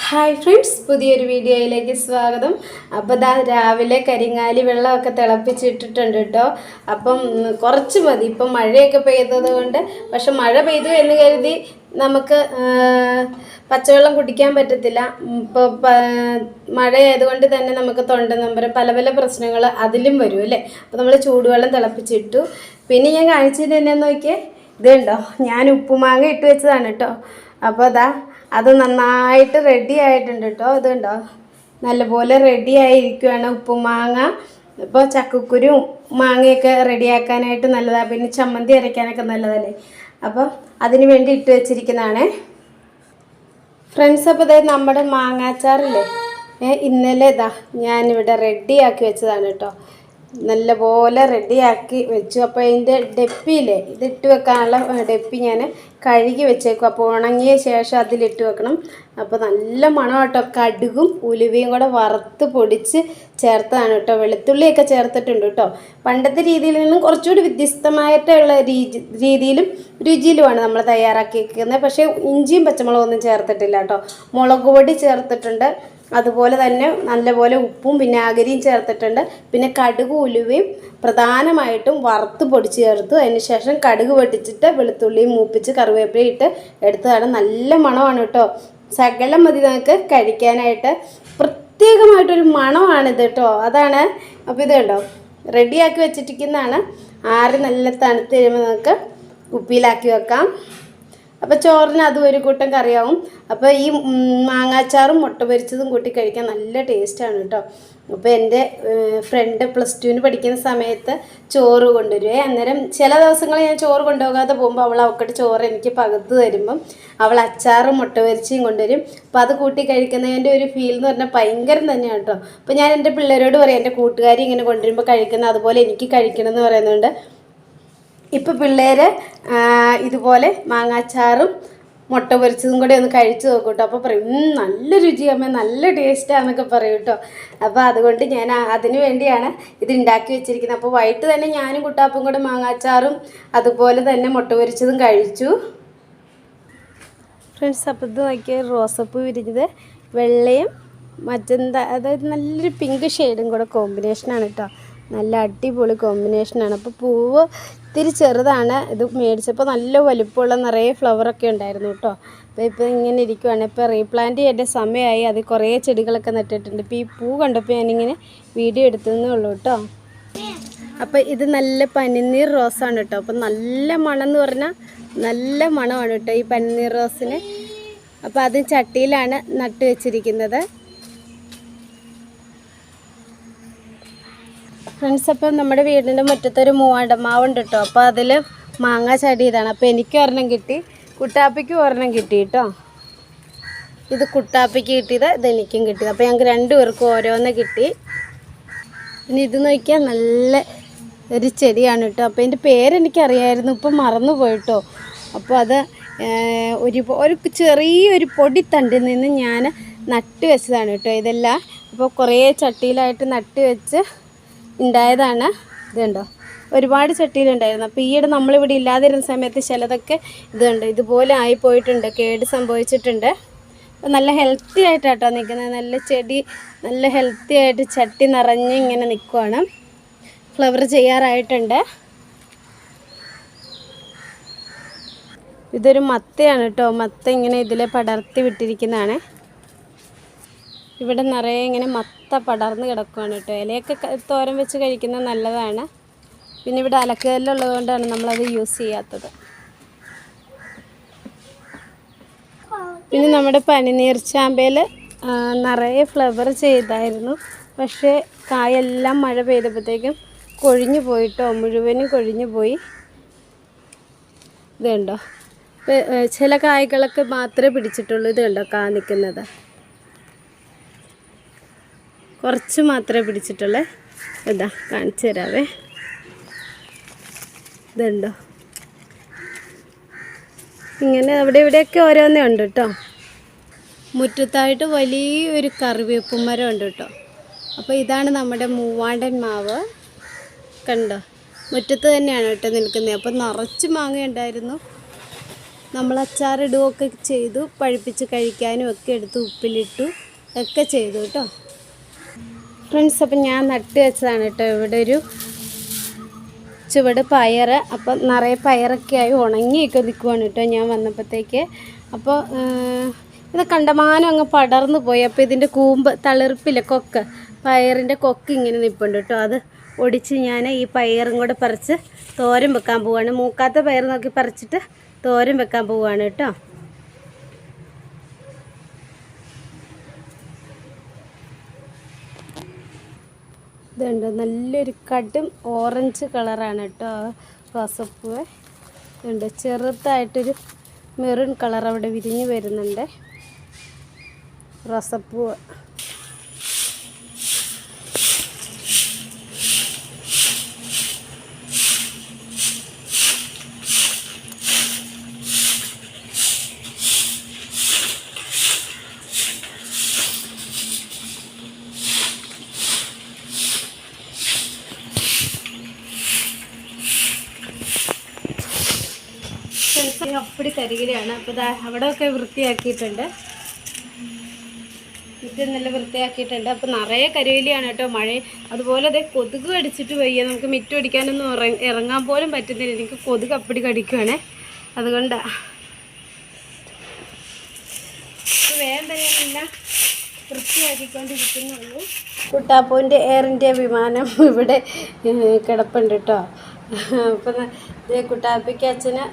Hi friends പുതിയൊരു വീഡിയോയിലേക്ക് സ്വാഗതം. അപ്പോൾ ദാ രാവിലെ കരിങ്ങാലി വെള്ളമൊക്കെ തിളപ്പിച്ചിട്ടിട്ടുണ്ട് കേട്ടോ. അപ്പം കുറച്ച് മതി. ഇപ്പം മഴയൊക്കെ പെയ്തത് കൊണ്ട് പക്ഷെ മഴ പെയ്തു എന്ന് കരുതി നമുക്ക് പച്ചവെള്ളം കുടിക്കാൻ പറ്റത്തില്ല. ഇപ്പോൾ മഴ ആയതുകൊണ്ട് തന്നെ നമുക്ക് തൊണ്ട നമ്പരം പല പല പ്രശ്നങ്ങൾ അതിലും വരും അല്ലേ? അപ്പോൾ നമ്മൾ ചൂടുവെള്ളം തിളപ്പിച്ചിട്ടു. പിന്നെ ഞാൻ കാണിച്ചത് എന്നെ നോക്കിയേ. ഇതുണ്ടോ? ഞാൻ ഉപ്പുമാങ്ങ ഇട്ട് വെച്ചതാണ് കേട്ടോ. അപ്പോൾ അതാ അത് നന്നായിട്ട് റെഡി ആയിട്ടുണ്ട് കേട്ടോ അതുണ്ടോ നല്ലപോലെ റെഡി ആയിരിക്കുവാണ് ഉപ്പുമാങ്ങ ഇപ്പോൾ ചക്കക്കുരും മാങ്ങയൊക്കെ റെഡിയാക്കാനായിട്ട് നല്ലതാണ് പിന്നെ ചമ്മന്തി അരയ്ക്കാനൊക്കെ നല്ലതല്ലേ? അപ്പോൾ അതിന് വേണ്ടി ഇട്ട് വെച്ചിരിക്കുന്നതാണേ. ഫ്രണ്ട്സ് അപ്പോൾ ഇതായത് നമ്മുടെ മാങ്ങാച്ചാറില്ലേ? ഇന്നലെ ഇതാ ഞാനിവിടെ റെഡിയാക്കി വെച്ചതാണ് കേട്ടോ നല്ലപോലെ റെഡിയാക്കി വെച്ചു. അപ്പോൾ അതിന്റെ ഡെപ്പിയില്ലേ ഇതിട്ട് വെക്കാനുള്ള ഡെപ്പി ഞാൻ കഴുകി വെച്ചേക്കും. അപ്പോൾ ഉണങ്ങിയ ശേഷം അതിലിട്ട് വെക്കണം. അപ്പോൾ നല്ല മണം കേട്ടോ കടുകും ഉലുവയും കൂടെ വറുത്ത് പൊടിച്ച് ചേർത്തതാണ് കേട്ടോ. വെളുത്തുള്ളിയൊക്കെ ചേർത്തിട്ടുണ്ട് കേട്ടോ. പണ്ടത്തെ രീതിയിൽ നിന്നും കുറച്ചുകൂടി വ്യത്യസ്തമായിട്ടുള്ള രീതി രീതിയിലും രുചിയിലുമാണ് നമ്മൾ തയ്യാറാക്കിയിരിക്കുന്നത് പക്ഷേ ഇഞ്ചിയും പച്ചമുളകൊന്നും ചേർത്തിട്ടില്ല കേട്ടോ. മുളക് പൊടി ചേർത്തിട്ടുണ്ട്. അതുപോലെ തന്നെ നല്ലപോലെ ഉപ്പും പിന്നെ അകരിയും ചേർത്തിട്ടുണ്ട്. പിന്നെ കടുക് ഉലുവയും പ്രധാനമായിട്ടും വറുത്ത് പൊടിച്ച് ചേർത്തു. അതിന് ശേഷം കടുക് പൊട്ടിച്ചിട്ട് വെളുത്തുള്ളിയും മൂപ്പിച്ച് കറിവേപ്പിലയും ഇട്ട് എടുത്തതാണ്. നല്ല മണമാണ് കേട്ടോ. സകലം മതി നമുക്ക് കഴിക്കാനായിട്ട്. പ്രത്യേകമായിട്ടൊരു മണമാണിത് കേട്ടോ. അതാണ് അപ്പോൾ ഇത് കണ്ടോ? റെഡിയാക്കി വെച്ചിട്ടിരിക്കുന്നതാണ് ആറി നല്ല തണുത്ത് കഴിയുമ്പോൾ നമുക്ക് കുപ്പിയിലാക്കി വെക്കാം. അപ്പോൾ ചോറിന് അതും ഒരു കൂട്ടം കറിയാവും. അപ്പോൾ ഈ മാങ്ങാച്ചാറും മുട്ട പൊരിച്ചതും കൂട്ടി കഴിക്കാൻ നല്ല ടേസ്റ്റാണ് കേട്ടോ അപ്പോൾ എന്റെ ഫ്രണ്ട് പ്ലസ് ടുവിന് പഠിക്കുന്ന സമയത്ത് ചോറ് കൊണ്ടുവരുവേ അന്നേരം ചില ദിവസങ്ങളിൽ ഞാൻ ചോറ് കൊണ്ടുപോകാതെ പോകുമ്പോൾ അവൾ അവക്കട്ട് ചോറ് എനിക്ക് പകുത്ത് തരുമ്പം അവൾ അച്ചാറും മുട്ട പൊരിച്ചയും കൊണ്ടുവരും. അപ്പോൾ അത് കൂട്ടി കഴിക്കുന്നതിന്റെ ഒരു ഫീൽ എന്ന് പറഞ്ഞാൽ ഭയങ്കരം തന്നെയാണ് കേട്ടോ അപ്പോൾ ഞാൻ എന്റെ പിള്ളേരോട് പറയും എന്റെ കൂട്ടുകാരി ഇങ്ങനെ കൊണ്ടുവരുമ്പോൾ കഴിക്കുന്ന അതുപോലെ എനിക്ക് കഴിക്കണം എന്ന് പറയുന്നുണ്ട്. ഇപ്പോൾ പിള്ളേർ ഇതുപോലെ മാങ്ങാച്ചാറും മുട്ട പൊരിച്ചതും കൂടെ ഒന്ന് കഴിച്ചു നോക്കും കേട്ടോ അപ്പോൾ പറയും നല്ല രുചിയമ്മ നല്ല ടേസ്റ്റാന്നൊക്കെ പറയും കേട്ടോ അപ്പോൾ അതുകൊണ്ട് ഞാൻ അതിന് വേണ്ടിയാണ് ഇത് ഉണ്ടാക്കി വെച്ചിരിക്കുന്നത്. അപ്പോൾ വൈകിട്ട് തന്നെ ഞാനും കുട്ടാപ്പും കൂടെ മാങ്ങാച്ചാറും അതുപോലെ തന്നെ മുട്ട പൊരിച്ചതും കഴിച്ചു. ഫ്രണ്ട്സ് അപ്പോൾ ഇത് നോക്കിയ റോസപ്പ് വിരിഞ്ഞത് വെള്ളയും മജന്ത അതായത് നല്ലൊരു പിങ്ക് ഷെയ്ഡും കൂടെ കോമ്പിനേഷനാണ് കേട്ടോ നല്ല അടിപൊളി കോമ്പിനേഷനാണ് അപ്പോൾ പൂവ് ഇത്തിരി ചെറുതാണ്. ഇത് മേടിച്ചപ്പോൾ നല്ല വലുപ്പമുള്ള നിറയെ ഫ്ലവറൊക്കെ ഉണ്ടായിരുന്നു കേട്ടോ. അപ്പോൾ ഇപ്പോൾ ഇങ്ങനെ ഇരിക്കുവാണ്. ഇപ്പോൾ റീപ്ലാന്റ് ചെയ്യേണ്ട സമയമായി. അത് കുറേ ചെടികളൊക്കെ നട്ടിട്ടുണ്ട്. ഇപ്പോൾ ഈ പൂ കണ്ടപ്പോൾ ഞാനിങ്ങനെ വീഡിയോ എടുത്തതേ ഉള്ളൂ കേട്ടോ. അപ്പോൾ ഇത് നല്ല പനിനീർ റോസാണ് കേട്ടോ. അപ്പോൾ നല്ല മണം എന്ന് പറഞ്ഞാൽ നല്ല മണമാണ് കേട്ടോ ഈ പനിനീർ റോസിന് അപ്പോൾ അത് ചട്ടിയിലാണ് നട്ട് വെച്ചിരിക്കുന്നത് ഫ്രണ്ട്സ് അപ്പം നമ്മുടെ വീടിന്റെ മുറ്റത്തൊരു മൂവാണ്ടമാവുണ്ട് കേട്ടോ അപ്പോൾ അതിൽ മാങ്ങ ചടിയതാണ്. അപ്പോൾ എനിക്ക് ഒരെണ്ണം കിട്ടി. കുട്ടാപ്പിക്ക് ഒരെണ്ണം കിട്ടി കേട്ടോ ഇത് കുട്ടാപ്പിക്ക് കിട്ടിയത് ഇത് എനിക്കും കിട്ടിയത്. അപ്പോൾ ഞങ്ങൾക്ക് രണ്ടു പേർക്കും ഓരോന്ന് കിട്ടി. പിന്നെ ഇത് നോക്കിയാൽ നല്ല ഒരു ചെടിയാണ് കേട്ടോ അപ്പോൾ എന്റെ പേരെനിക്കറിയായിരുന്നു ഇപ്പം മറന്നു പോയിട്ടോ അപ്പോൾ അത് ഒരു ഒരു ചെറിയൊരു പൊടിത്തണ്ടിൽ നിന്ന് ഞാൻ നട്ട് വെച്ചതാണ് കേട്ടോ ഇതെല്ലാം. അപ്പോൾ കുറേ ചട്ടിയിലായിട്ട് നട്ട് വെച്ച് ഉണ്ടായതാണ്. ഇതുണ്ടോ? ഒരുപാട് ചട്ടിയിലുണ്ടായിരുന്നു. അപ്പോൾ ഈയിടെ നമ്മളിവിടെ ഇല്ലാതിരുന്ന സമയത്ത് ചിലതൊക്കെ ഇതുണ്ട്. ഇതുപോലെ ആയിപ്പോയിട്ടുണ്ട്. കേട് സംഭവിച്ചിട്ടുണ്ട്. അപ്പോൾ നല്ല ഹെൽത്തി ആയിട്ടാട്ടോ നിൽക്കുന്നത്. നല്ല ചെടി നല്ല ഹെൽത്തി ആയിട്ട് ചട്ടി നിറഞ്ഞ് ഇങ്ങനെ നിൽക്കുവാണ്. ഫ്ലവർ ചെയ്യാറായിട്ടുണ്ട്. ഇതൊരു മത്തയാണ് കേട്ടോ. മത്ത ഇങ്ങനെ ഇതിൽ പടർത്തി വിട്ടിരിക്കുന്നതാണ്. ഇവിടെ നിറയെ ഇങ്ങനെ മത്ത പടർന്ന് കിടക്കുവാണ് കേട്ടോ. ഇലയൊക്കെ തോരം തോരൻ വെച്ച് കഴിക്കുന്നത് നല്ലതാണ്. പിന്നെ ഇവിടെ അലക്കുകല്ലുള്ളത് കൊണ്ടാണ് നമ്മളത് യൂസ് ചെയ്യാത്തത്. പിന്നെ നമ്മുടെ പനിനീർ ചാമ്പയിൽ നിറയെ ഫ്ലവർ ചെയ്തായിരുന്നു. പക്ഷേ കായെല്ലാം മഴ പെയ്തപ്പോഴത്തേക്കും കൊഴിഞ്ഞു പോയിട്ടോ മുഴുവനും കൊഴിഞ്ഞു പോയി. ഇത് കണ്ടോ ഇപ്പൊ, ഏ, ചില കായ്കളൊക്കെ മാത്രമേ പിടിച്ചിട്ടുള്ളൂ ഇത് കണ്ടോ കാ നിൽക്കുന്നത്? കുറച്ച് മാത്രമേ പിടിച്ചിട്ടുള്ളേ. ഇതാ കാണിച്ചു തരാവേ. ഇതുണ്ടോ? ഇങ്ങനെ അവിടെ ഇവിടെയൊക്കെ ഓരോന്നേ ഉണ്ട് കേട്ടോ. മുറ്റത്തായിട്ട് വലിയൊരു കറിവേപ്പ് മരം ഉണ്ട് കേട്ടോ. അപ്പോൾ ഇതാണ് നമ്മുടെ മൂവാണ്ടൻ മാവ്. കണ്ടോ? മുറ്റത്ത് തന്നെയാണ് കേട്ടോ നിൽക്കുന്നത്. അപ്പോൾ നിറച്ച് മാങ്ങ ഉണ്ടായിരുന്നു. നമ്മൾ അച്ചാറിടുകയൊക്കെ ചെയ്തു പഴുപ്പിച്ച് കഴിക്കാനും ഒക്കെ എടുത്ത് ഉപ്പിലിട്ടു ഒക്കെ ചെയ്തു കേട്ടോ. ഫ്രണ്ട്സ് അപ്പം ഞാൻ നട്ട് വെച്ചതാണ് കേട്ടോ. ഇവിടെ ഒരു ചുവട് പയർ അപ്പം നിറയെ പയറൊക്കെ ആയി ഉണങ്ങിയൊക്കെ നിൽക്കുവാണ് കേട്ടോ ഞാൻ വന്നപ്പോഴത്തേക്ക്. അപ്പോൾ ഇത് കണ്ടമാനം അങ്ങ് പടർന്നു പോയി. അപ്പോൾ ഇതിന്റെ കൂമ്പ് തളിർപ്പില്ല കൊക്ക് പയറിന്റെ കൊക്ക് ഇങ്ങനെ നിൽപ്പുണ്ട് കേട്ടോ. അത് ഒടിച്ച് ഞാൻ ഈ പയറും കൂടെ പറിച്ച് തോരൻ വെക്കാൻ പോവുകയാണ് മൂക്കാത്ത പയർ നോക്കി പറിച്ചിട്ട് തോരൻ വെക്കാൻ പോവുകയാണ് കേട്ടോ. ഇതുണ്ട്. നല്ലൊരു കടും ഓറഞ്ച് കളറാണ് കേട്ടോ റോസപ്പൂവ് ഇതുണ്ട്. ചെറുതായിട്ടൊരു മെറൂൺ കളർ അവിടെ വിരിഞ്ഞ് വരുന്നുണ്ട് റോസപ്പൂവ് അപ്പടി കരികിലാണ്. അപ്പോൾ അവിടെ അവിടെയൊക്കെ വൃത്തിയാക്കിയിട്ടുണ്ട്. ഇത് നല്ല വൃത്തിയാക്കിയിട്ടുണ്ട്. അപ്പോൾ നിറയെ കരുവിലിയാണ് കേട്ടോ മഴ. അതുപോലെ അതെ കൊതുക് കടിച്ചിട്ട് വയ്യ. നമുക്ക് മിറ്റ് അടിക്കാനൊന്നും ഇറ- ഇറങ്ങാൻ പോലും പറ്റുന്നില്ല. എനിക്ക് കൊതുക് അപ്പടി കടിക്കുവാണേ. അതുകൊണ്ടാണ് അപ്പോൾ വേഗം തന്നെ എല്ലാം വൃത്തിയാക്കിക്കൊണ്ടിരിക്കുന്നുള്ളൂ. എയർ ഇന്ത്യ വിമാനം ഇവിടെ കിടപ്പുണ്ട് കേട്ടോ. അപ്പം കുട്ടാപ്പിക്ക് അച്ഛന്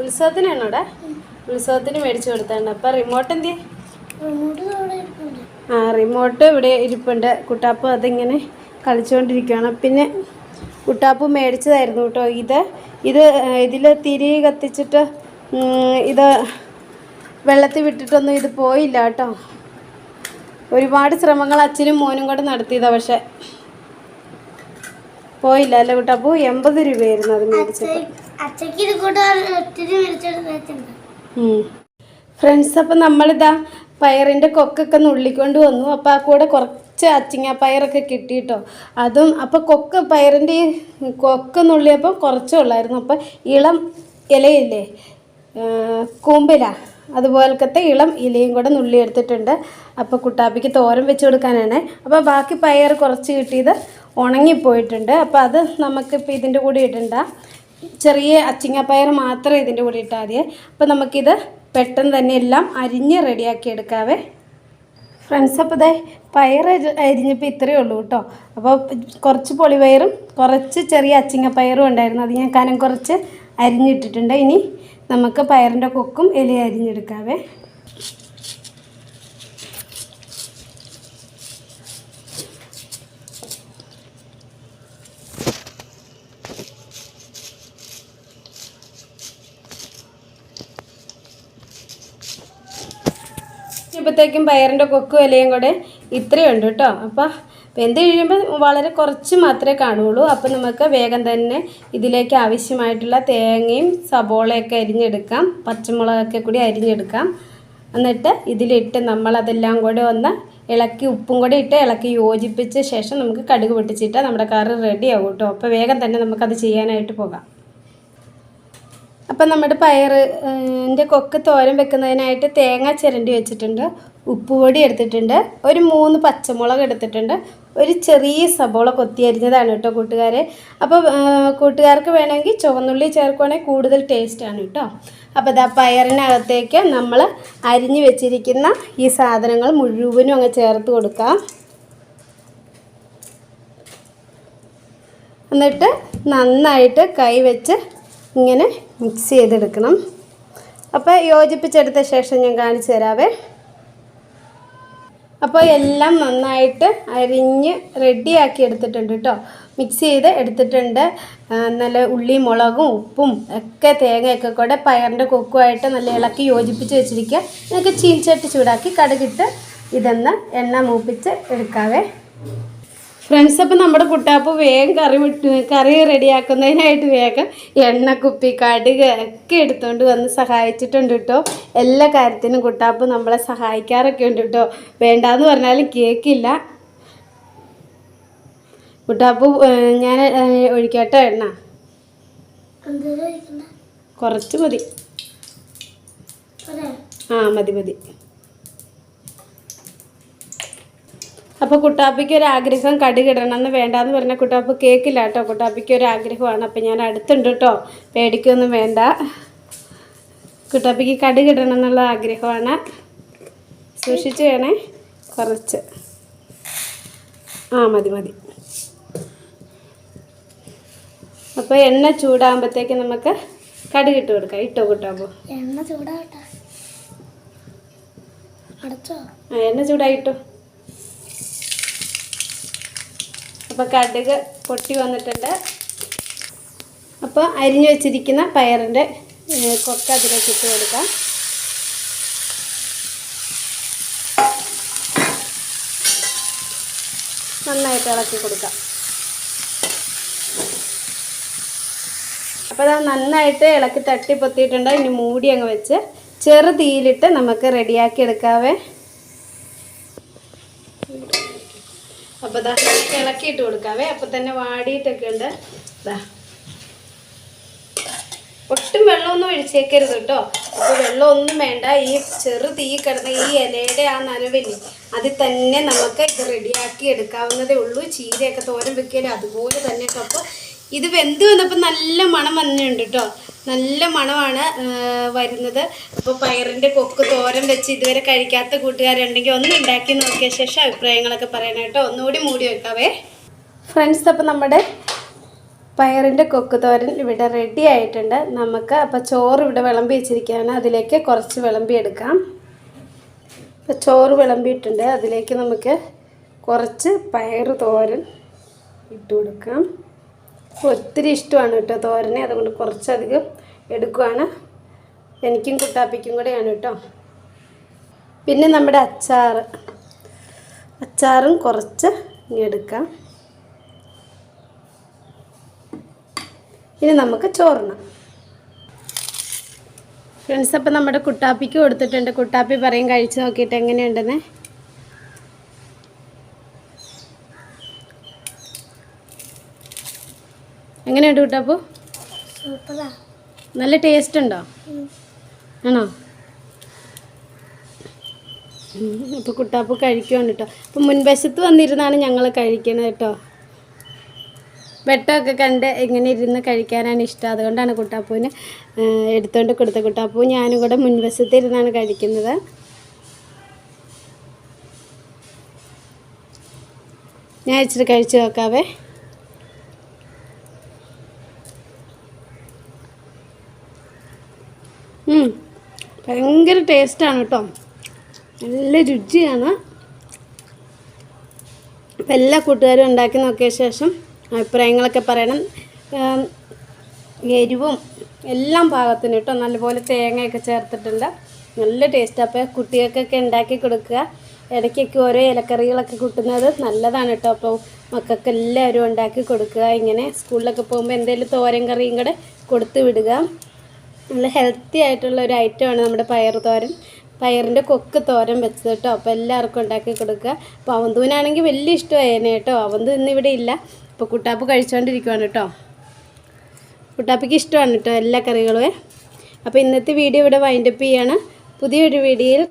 ഉത്സവത്തിനാണ് ഉത്സവത്തിനാണോ ഇവിടെ ഉത്സവത്തിന് മേടിച്ചു കൊടുത്താണ് അപ്പം റിമോട്ട് എന്തി ആ റിമോട്ട് ഇവിടെ ഇരിപ്പുണ്ട്. കുട്ടാപ്പ് അതിങ്ങനെ കളിച്ചുകൊണ്ടിരിക്കുകയാണ് പിന്നെ കുട്ടാപ്പ് മേടിച്ചതായിരുന്നു കേട്ടോ ഇത്. ഇത് ഇതിൽ തിരി കത്തിച്ചിട്ട് ഇത് വെള്ളത്തിൽ വിട്ടിട്ടൊന്നും ഇത് പോയില്ല കേട്ടോ. ഒരുപാട് ശ്രമങ്ങൾ അച്ഛനും മോനും കൂടെ നടത്തിയതാണ് പക്ഷെ. പോയില്ല അല്ലേ കുട്ടാപ്പു എൺപത് രൂപയായിരുന്നു അത് മേടിച്ചെടുത്തിട്ടുണ്ട് ഫ്രണ്ട്സ് അപ്പം നമ്മളിതാ പയറിന്റെ കൊക്കൊക്കെ നുള്ളിക്കൊണ്ട് വന്നു. അപ്പോൾ ആ കൂടെ കുറച്ച് അച്ചിങ്ങ പയറൊക്കെ കിട്ടിയിട്ടോ. അതും അപ്പോൾ കൊക്ക് പയറിന്റെ ഈ കൊക്ക് നുള്ളിയപ്പോൾ കുറച്ചേ ഉള്ളായിരുന്നു. അപ്പോൾ ഇളം ഇലയില്ലേ കൂമ്പില അതുപോലത്തെ ഇളം ഇലയും കൂടെ നുള്ളി എടുത്തിട്ടുണ്ട് അപ്പോൾ കുട്ടാപ്പിക്ക് തോരം വെച്ച് കൊടുക്കാനാണ്. അപ്പോൾ ബാക്കി പയർ കുറച്ച് കിട്ടിയത് ഉണങ്ങിപ്പോയിട്ടുണ്ട്. അപ്പോൾ അത് നമുക്കിപ്പോൾ ഇതിന്റെ കൂടെ ഇടണ്ട. ചെറിയ അച്ചിങ്ങപ്പയർ മാത്രം ഇതിന്റെ കൂടെ ഇട്ടാൽ മതിയെ അപ്പോൾ നമുക്കിത് പെട്ടെന്ന് തന്നെ എല്ലാം അരിഞ്ഞ് റെഡിയാക്കി എടുക്കാവേ. ഫ്രണ്ട്സ് അപ്പോൾ ദേ പയർ അരി- അരിഞ്ഞപ്പോൾ ഇത്രയേ ഉള്ളൂ കേട്ടോ. അപ്പോൾ കുറച്ച് പൊളിപയറും കുറച്ച് ചെറിയ അച്ചിങ്ങപ്പയറും ഉണ്ടായിരുന്നു. അത് ഞാൻ കനം കുറച്ച് അരിഞ്ഞിട്ടിട്ടുണ്ട്. ഇനി നമുക്ക് പയറിന്റെ കൊക്കും ഇല അരിഞ്ഞെടുക്കാവേ. ഇപ്പോഴത്തേക്കും പയറിന്റെ കൊക്കും ഇലയും കൂടെ ഇത്രയും ഉണ്ട് കേട്ടോ. അപ്പോൾ വെന്ത് കഴിയുമ്പോൾ വളരെ കുറച്ച് മാത്രമേ കാണുകയുള്ളൂ. അപ്പോൾ നമുക്ക് വേഗം തന്നെ ഇതിലേക്ക് ആവശ്യമായിട്ടുള്ള തേങ്ങയും സബോളയൊക്കെ അരിഞ്ഞെടുക്കാം. പച്ചമുളകൊക്കെ കൂടി അരിഞ്ഞെടുക്കാം. എന്നിട്ട് ഇതിലിട്ട് നമ്മളതെല്ലാം കൂടെ ഒന്ന് ഇളക്കി ഉപ്പും കൂടി ഇട്ട് ഇളക്കി യോജിപ്പിച്ച ശേഷം നമുക്ക് കടുക് പൊട്ടിച്ചിട്ട് നമ്മുടെ കറി റെഡി കേട്ടോ. അപ്പോൾ വേഗം തന്നെ നമുക്കത് ചെയ്യാനായിട്ട് പോകാം. അപ്പം നമ്മുടെ പയറിന്റെ കൊക്ക് തോരൻ വെക്കുന്നതിനായിട്ട് തേങ്ങ ചിരണ്ടി വെച്ചിട്ടുണ്ട്. ഉപ്പുപൊടി എടുത്തിട്ടുണ്ട്. ഒരു മൂന്ന് പച്ചമുളക് എടുത്തിട്ടുണ്ട്. ഒരു ചെറിയ സബോള കൊത്തി അരിഞ്ഞതാണ് കേട്ടോ കൂട്ടുകാരെ. അപ്പോൾ കൂട്ടുകാർക്ക് വേണമെങ്കിൽ ചുവന്നുള്ളി ചേർക്കുവാണെങ്കിൽ കൂടുതൽ ടേസ്റ്റാണ് കേട്ടോ. അപ്പോൾ ഇതാ പയറിനകത്തേക്ക് നമ്മൾ അരിഞ്ഞു വെച്ചിരിക്കുന്ന ഈ സാധനങ്ങൾ മുഴുവനും അങ്ങ് ചേർത്ത് കൊടുക്കാം. എന്നിട്ട് നന്നായിട്ട് കൈ വെച്ച് ഇങ്ങനെ മിക്സ് ചെയ്തെടുക്കണം. അപ്പോൾ യോജിപ്പിച്ചെടുത്ത ശേഷം ഞാൻ കാണിച്ചു തരാവേ. അപ്പോൾ എല്ലാം നന്നായിട്ട് അരിഞ്ഞ് റെഡിയാക്കി എടുത്തിട്ടുണ്ട് കേട്ടോ മിക്സ് ചെയ്ത് എടുത്തിട്ടുണ്ട്. നല്ല ഉള്ളി മുളകും ഉപ്പും ഒക്കെ തേങ്ങയൊക്കെ കൂടെ പയറിന്റെ കൊക്കുമായിട്ട് നല്ല ഇളക്കി യോജിപ്പിച്ച് വെച്ചിരിക്കുക. നിങ്ങൾക്ക് ചീൻചട്ടി ചൂടാക്കി കടുകിട്ട് ഇതൊന്ന് എണ്ണ മൂപ്പിച്ച് എടുക്കാവേ. ഫ്രണ്ട്സ് അപ്പം നമ്മുടെ കുട്ടാപ്പ് വേഗം കറി വിട്ട് കറി റെഡിയാക്കുന്നതിനായിട്ട് വേഗം എണ്ണ കുപ്പി കടുക് ഒക്കെ എടുത്തുകൊണ്ട് വന്ന് സഹായിച്ചിട്ടുണ്ട് കേട്ടോ എല്ലാ കാര്യത്തിനും കുട്ടാപ്പ് നമ്മളെ സഹായിക്കാറൊക്കെ ഉണ്ട് കേട്ടോ വേണ്ടാന്ന് പറഞ്ഞാലും കേൾക്കില്ല കുട്ടാപ്പ് ഞാൻ ഒഴിക്കട്ടോ എണ്ണ? കുറച്ച് മതി. ആ മതി മതി. അപ്പോൾ കുട്ടാപ്പിക്ക് ഒരു ആഗ്രഹം കടുകിടണം എന്ന് വേണ്ടാന്ന് പറഞ്ഞ കുട്ടാപ്പ് കേക്കില്ല കേട്ടോ. കുട്ടാപ്പിക്ക് ഒരു ആഗ്രഹമാണ്. അപ്പോൾ ഞാൻ അടുത്തുണ്ട് കേട്ടോ. പേടിക്കൊന്നും വേണ്ട. കുട്ടാപ്പിക്ക് കടുകിടണം എന്നുള്ള ആഗ്രഹമാണ്. സൂക്ഷിച്ച് വേണേ. കുറച്ച്. ആ മതി മതി. അപ്പോൾ എണ്ണ ചൂടാകുമ്പോഴത്തേക്ക് നമുക്ക് കടുകിട്ട് കൊടുക്കാം. ഇട്ടോ കുട്ടാപ്പോ? എണ്ണ ചൂടാകട്ടെ എണ്ണ ചൂടായിട്ടു അപ്പോൾ കടുക് പൊട്ടി വന്നിട്ടുണ്ട്. അപ്പോൾ അരിഞ്ഞു വെച്ചിരിക്കുന്ന പയറിന്റെ കൊക്ക അതിലേക്ക് ഇട്ട് കൊടുക്കാം. നന്നായിട്ട് ഇളക്കി കൊടുക്കാം. അപ്പോൾ അത് നന്നായിട്ട് ഇളക്കി തട്ടി പൊത്തിയിട്ടുണ്ട് ഇനി മൂടി അങ്ങ് വെച്ച് ചെറുതീയിലിട്ട് നമുക്ക് റെഡിയാക്കി എടുക്കാവേ. അപ്പോൾ ദാ ഇളക്കിയിട്ട് കൊടുക്കാവേ. അപ്പോൾ തന്നെ വാടിയിട്ടൊക്കെ ഉണ്ട്. ദാ. ഒട്ടും വെള്ളമൊന്നും ഒഴിച്ചേക്കരുത് കേട്ടോ. അപ്പോൾ വെള്ളമൊന്നും വേണ്ട. ഈ ചെറു തീ കിടന്ന ഈ ഇലയുടെ ആ നനവില്ലേ അതിൽ തന്നെ നമുക്ക് ഇത് റെഡിയാക്കി എടുക്കാവുന്നതേ ഉള്ളൂ. ചീരയൊക്കെ തോരൻ വെക്കിയാലും അതുപോലെ തന്നെ അപ്പോൾ ഇത് വെന്ത് വന്നപ്പോൾ നല്ല മണം വന്നിട്ടുണ്ട് കേട്ടോ നല്ല മണമാണ് വരുന്നത്. അപ്പോൾ പയറിന്റെ കൊക്ക് തോരൻ വെച്ച് ഇതുവരെ കഴിക്കാത്ത കൂട്ടുകാരുണ്ടെങ്കിൽ ഒന്ന് ഉണ്ടാക്കി നോക്കിയ ശേഷം അഭിപ്രായങ്ങളൊക്കെ പറയണം കേട്ടോ. ഒന്നുകൂടി മൂടി വെക്കാവേ. ഫ്രണ്ട്സ് അപ്പോൾ നമ്മുടെ പയറിന്റെ കൊക്ക് തോരൻ ഇവിടെ റെഡി ആയിട്ടുണ്ട്. നമുക്ക് അപ്പോൾ ചോറ് ഇവിടെ വിളമ്പി വെച്ചിരിക്കുകയാണ്. അതിലേക്ക് കുറച്ച് വിളമ്പി എടുക്കാം. അപ്പോൾ ചോറ് വിളമ്പിയിട്ടുണ്ട്. അതിലേക്ക് നമുക്ക് കുറച്ച് പയറ് തോരൻ ഇട്ട് കൊടുക്കാം. ഒത്തിരി ഇഷ്ടമാണ് കേട്ടോ തോരനെ. അതുകൊണ്ട് കുറച്ചധികം എടുക്കുവാണ്. എനിക്കും കുട്ടാപ്പിക്കും കൂടെയാണ് കേട്ടോ. പിന്നെ നമ്മുടെ അച്ചാർ അച്ചാറും കുറച്ച് ഇനി എടുക്കാം. ഇനി നമുക്ക് ചോറണം ഫ്രണ്ട്സ് അപ്പം നമ്മുടെ കുട്ടാപ്പിക്ക് കൊടുത്തിട്ടുണ്ട്. കുട്ടാപ്പി പറയും കഴിച്ച് നോക്കിയിട്ട് എങ്ങനെയുണ്ടെന്ന്. എങ്ങനെയുണ്ട് കുട്ടാപ്പു നല്ല ടേസ്റ്റ് ഉണ്ടോ? ആണോ? അപ്പോൾ കുട്ടാപ്പ് കഴിക്കുവാണ് കേട്ടോ അപ്പോൾ മുൻവശത്ത് വന്നിരുന്നാണ് ഞങ്ങൾ കഴിക്കണത് കേട്ടോ വെട്ടമൊക്കെ കണ്ട് ഇങ്ങനെ ഇരുന്ന് കഴിക്കാനാണ് ഇഷ്ടം. അതുകൊണ്ടാണ് കുട്ടാപ്പൂവിന് എടുത്തുകൊണ്ട് കൊടുത്ത കുട്ടാപ്പൂ ഞാനും കൂടെ മുൻവശത്ത് ഇരുന്നാണ് കഴിക്കുന്നത്. ഞാൻ ഇച്ചിരി കഴിച്ചു നോക്കാവേ. ഭയങ്കര ടേസ്റ്റാണ് കേട്ടോ നല്ല രുചിയാണ്. അപ്പം എല്ലാ കൂട്ടുകാരും ഉണ്ടാക്കി നോക്കിയ ശേഷം അഭിപ്രായങ്ങളൊക്കെ പറയണം. എരിവും എല്ലാം പാകത്തിന് കേട്ടോ നല്ലപോലെ തേങ്ങയൊക്കെ ചേർത്തിട്ടുണ്ട്. നല്ല ടേസ്റ്റ് അപ്പോൾ കുട്ടികൾക്കൊക്കെ ഉണ്ടാക്കി കൊടുക്കുക. ഇടയ്ക്കൊക്കെ ഓരോ ഇലക്കറികളൊക്കെ കിട്ടുന്നത് നല്ലതാണ് കേട്ടോ അപ്പോൾ മക്കൾക്ക് എല്ലാവരും ഉണ്ടാക്കി കൊടുക്കുക. ഇങ്ങനെ സ്കൂളിലൊക്കെ പോകുമ്പോൾ എന്തെങ്കിലും തോരൻ കറിയും കൂടെ കൊടുത്ത് വിടുക. നല്ല ഹെൽത്തി ആയിട്ടുള്ള ഒരു ഐറ്റമാണ് നമ്മുടെ പയർ തോരൻ. പയറിന്റെ കൊക്ക് തോരൻ വെച്ചത് കേട്ടോ. അപ്പോൾ എല്ലാവർക്കും ഉണ്ടാക്കി കൊടുക്കുക. അപ്പോൾ അവന്തൂനാണെങ്കിൽ വലിയ ഇഷ്ടമായേനെ കേട്ടോ. അവന്തു ഇന്നിവിടെ ഇല്ല. അപ്പോൾ കുട്ടാപ്പ് കഴിച്ചുകൊണ്ടിരിക്കുവാണ് കേട്ടോ. കുട്ടാപ്പിക്ക് ഇഷ്ടമാണ് കേട്ടോ എല്ലാ കറികളും. അപ്പോൾ ഇന്നത്തെ വീഡിയോ ഇവിടെ വൈൻഡപ്പ് ചെയ്യാണ്. പുതിയൊരു വീഡിയോയിൽ